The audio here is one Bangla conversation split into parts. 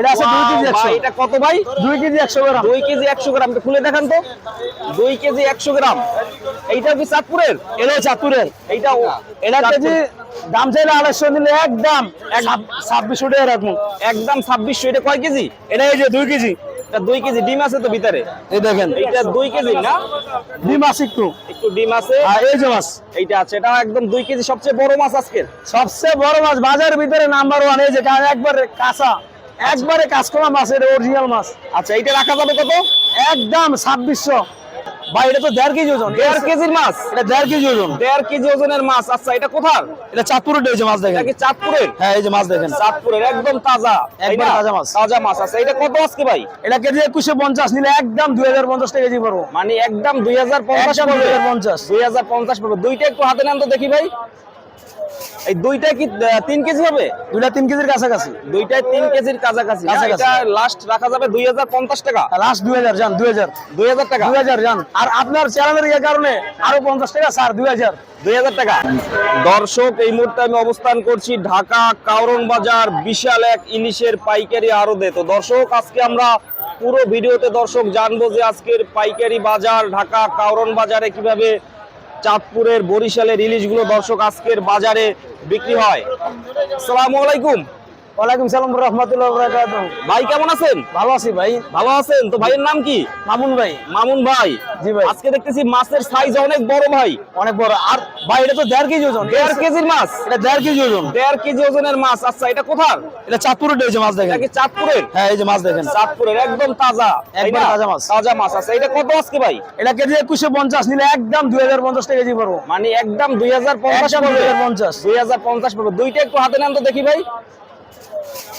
এটা আছে দুই কেজি একশো ভাই, এটা কত ভাই? দুই কেজি একশো গ্রাম। দুই কেজি একশো গ্রাম একটু খুলে দেখান তো। দুই কেজি একশো গ্রাম। এইটা কি চাঁদপুরের? এটা চাঁদপুরের। এইটা এটা কেজি দাম চাইলে আড়াইশো নিলে একদম ছাব্বিশশো টাকা রাখব একদম ছাব্বিশশো এটা কয় কেজি? এটা এই যে দুই কেজি। এটা দুই কেজি ডিম আছে তো ভিতরে? এই দেখেন। এইটা দুই কেজি না? ডিম আছে একটু। একটু ডিম আছে। আর এই যে মাছ। এইটা আছে এটা একদম দুই কেজি সবচেয়ে বড় মাছ আজকের। সবচেয়ে বড় মাছ বাজারের ভিতরে নাম্বার ওয়ান এই যে একবারে কাঁচা। একবারে কাঁচকলা মাছ এটা অরিজিনাল মাছ। আচ্ছা এইটা রাখা যাবে কত? একদম ছাব্বিশশো। ভাই এটা তো দেড় কেজি ওজন। দেড় কেজির মাছ। এটা দেড় কেজি ওজন। দেড় কেজি ওজনের মাছ। আচ্ছা এটা কোথার? এটা চাঁদপুরের এই যে মাছ দেখেন। কি চাঁদপুরের? হ্যাঁ এই যে মাছ দেখেন। চাঁদপুরের একদম তাজা। একদম তাজা মাছ। তাজা মাছ আছে। এটা কত আজকে ভাই? এটা কেজি একুশশো পঞ্চাশ নিলে একদম দুই হাজার পঞ্চাশ টাকা কেজি পড়ব। মানে একদম দুই হাজার পঞ্চাশ 2050 দুই হাজার পঞ্চাশ পড়বে। দুইটা একটু হাতে নেন তো দেখি ভাই। এই দুইটা কি তিন কেজি হবে? দুইটা তিন কেজির কাছাকাছি। তিন কেজির কাছাকাছি। এটা লাস্ট রাখা যাবে দুই হাজার পঞ্চাশ টাকা। লাস্ট দুই হাজার যান দুই হাজার। দুই হাজার টাকা? দুই হাজার যান আর আপনার চ্যানেলের ইয়ে কারণে আরও পঞ্চাশ টাকা স্যার দুই হাজার। দুই হাজার টাকা। দর্শক এই মুহূর্তে আমি অবস্থান করছি ঢাকা কাউরন বাজার বিশাল এক ইলিশের পাইকারি আড়তে। তো দর্শক আজকে আমরা পুরো ভিডিওতে দর্শক জানব যে আজকের পাইকারি বাজার ঢাকা কাউরন বাজারে কীভাবে চাঁদপুরের বরিশালের ইলিশগুলো দর্শক আজকের বাজারে বিক্রি হয়। সালামু আলাইকুম। ওয়ালাইকুম সালাম রহমতুল্লাহ ভাই কেমন আছেন? ভালো আছি ভাই। ভালো আছেন? তো ভাইয়ের নাম কি? মামুন ভাই। মামুন ভাই। জি ভাই। আজকে দেখতেছি মাছের সাইজ অনেক বড় ভাই। অনেক বড়। আর ভাই এটা তো দেড় কেজি ওজন। দেড় কেজির মাছ? এটা দেড় কেজি ওজন। দেড় কেজি ওজনের মাছ। আচ্ছা এটা কোথার? এটা চাঁদপুরের এই যে মাছ দেখেন। এটা কি চাঁদপুরের? হ্যাঁ এই যে মাছ দেখেন। চাঁদপুরের একদম তাজা না? তাজা মাছ। তাজা মাছ। আছে এটা কত আজকে ভাই? এটা কেজি একুশশো পঞ্চাশ নিলে একদম দুই হাজার পঞ্চাশ টাকা কেজি পড়ব। মানে একদম দুই হাজার পঞ্চাশ একদম 2050 দুই হাজার পঞ্চাশ পড়বে। দুইটা একটু হাতে নেন তো দেখি ভাই।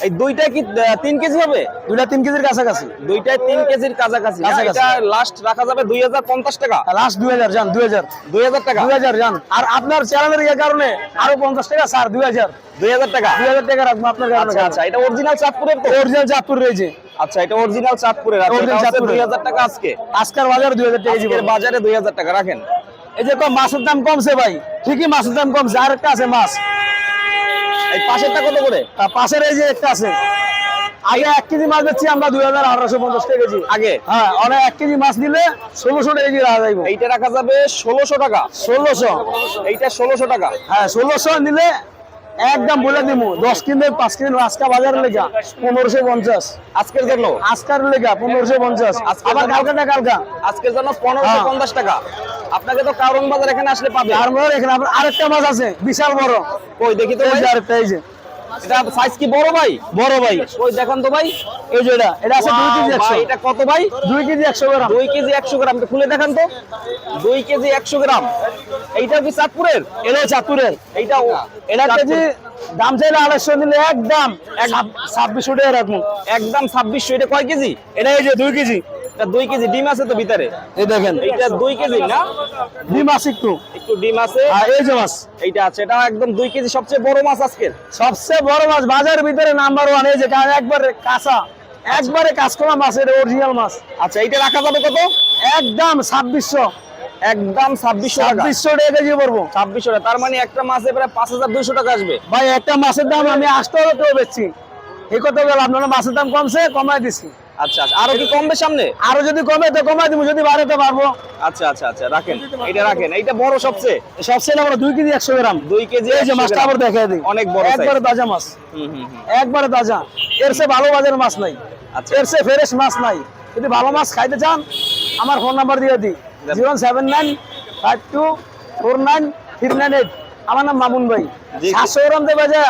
এই দুইটা কি তিন কেজি হবে? দুইটা তিন কেজির কাছাকাছি। দুইটায় তিন কেজির কাছাকাছি। এটা লাস্ট রাখা যাবে দুই হাজার পঞ্চাশ টাকা। লাস্ট দুই হাজার যান দুই হাজার। দুই হাজার টাকা? দুই হাজার যান আর আপনার চ্যানেলের ইয়ে কারণে আরও পঞ্চাশ টাকা স্যার দুই হাজার। দুই হাজার টাকা? দুই হাজার টাকা রাখব আপনার কারণে। আচ্ছা আচ্ছা এটা অরিজিনাল চাঁদপুরের তো? অরিজিনাল চাঁদপুর রয়েছে আচ্ছা এটা অরিজিনাল চাঁদপুরের। আচ্ছা দুই হাজার টাকা আজকে। আজকের বাজারে দুই হাজার টাকা বাজারে দুই হাজার টাকা রাখেন। এই যে মাছের দাম কমছে ভাই। ঠিকই মাছের দাম কমছে। আর একটা আছে মাছ। এই পাশেরটা কত করে? পাশের এই যে একটা আছে। আগে এক কেজি মাছ বেচছি আমরা দুই হাজার আঠারোশো পঞ্চাশ টাকা কেজি। আগে? হ্যাঁ অনেক এক কেজি মাছ নিলে ষোলোশো টাকা কেজি রাখা যাইব। এইটা রাখা যাবে ষোলোশো টাকা। ষোলোশো। এইটা ষোলোশো টাকা। হ্যাঁ ষোলোশো নিলে একদম বলে দিমু দশ কিনবে পাঁচ কিনবে আজকা বাজারের লেখা পনেরোশো পঞ্চাশ। আজকের জন্য? আজকার লেখা পনেরোশো পঞ্চাশ। আবার জন্য- কালকাটা কালকা। আজকের জন্য পনেরোশো। পঞ্চাশ টাকা। আপনাকে তো কারণ বাজার এখানে আসলে পাবে। আর মনে এখানে আপনার আরেকটা মাছ আছে বিশাল বড়। কই দেখি তো ভাই। আরেকটা এই যে। এটা সাইজ কি বড় ভাই? বড় ভাই। কই দেখান তো ভাই। এই যে এটা এটা আছে দুই কেজি Wow, একশো। ভাই, এটা কত ভাই? দুই কেজি একশো গ্রাম। দুই কেজি একশো গ্রাম একটু খুলে দেখান তো। দুই কেজি একশো গ্রাম। এইটা কি চাঁদপুরের? এটা চাঁদপুরের। এইটা এটা কেজি দাম চাইলে আড়াইশো নিলে একদম ছাব- ছাব্বিশশো টাকা রাখব। একদম ছাব্বিশশো এটা কয় কেজি? এটা এই যে দুই কেজি। এটা দুই কেজি ডিম আছে তো ভিতরে? এই দেখেন। এইটা দুই কেজি না? ডিম আছে একটু। একটু ডিম আছে। আর এই যে মাছ। এইটা আছে। এটা একদম দুই কেজি সবচেয়ে বড় মাছ আজকের। সবচেয়ে বড় মাছ বাজারের ভিতরে নাম্বার ওয়ান এই যে একবারে কাঁচা। একবারে কাঁচকলা মাছ এটা অরিজিনাল মাছ। আচ্ছা এইটা রাখা যাবে কত? একদম ছাব্বিশশো। একদম ছাব্বিশশো টাকা। ছাব্বিশশো টাকা কেজি পড়ব। ছাব্বিশশো টাকা। তার মানে একটা মাছে প্রায় পাঁচ হাজার দুইশো টাকা আসবে। ভাই একটা মাছের দাম আমি আটশো টাকা বেচছি। এই কথা বলে আপনারা মাছের দাম কমছে কমাই দিছি আচ্ছা আচ্ছা। আরও কি কমবে সামনে? আরও যদি কমে তো কমাই দিব যদি বাড়াতে পারব আচ্ছা আচ্ছা আচ্ছা রাখেন। এইটা রাখেন। এইটা বড় সবচেয়ে। সবচেয়ে কেজি একশো গ্রাম। দুই কেজি এই যে মাছটা আবার দিই। অনেক বড় একবারে তাজা মাছ। হুম, হুম। একবারে তাজা। এর ভালো বাজার মাছ নাই। আচ্ছা। এর ফ্রেশ মাছ নাই। যদি ভালো মাছ খাইতে চান আমার ফোন নাম্বার দিয়ে দিই। Zero seven nine five two four nine three nine eight. আমার নাম মামুন ভাই। সাতশো গ্রাম দেবে যা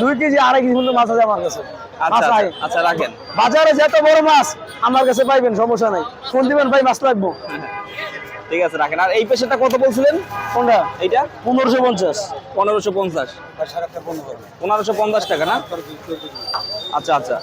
দুই কেজি আড়াই কেজি পর্যন্ত মাছ আছে আমার কাছে। আচ্ছা আচ্ছা, রাখেন। বাজারে যত বড় মাছ আমার কাছে পাইবেন সমস্যা নাই। ফোন দিবেন ভাই মাছ লাগবো। ঠিক আছে রাখেন। আর এই পেশাটা কত বলছিলেন? কোনটা? এইটা? পনেরোশো পঞ্চাশ। পনেরোশো পঞ্চাশ। পনেরোশো পঞ্চাশ টাকা না? আচ্ছা আচ্ছা।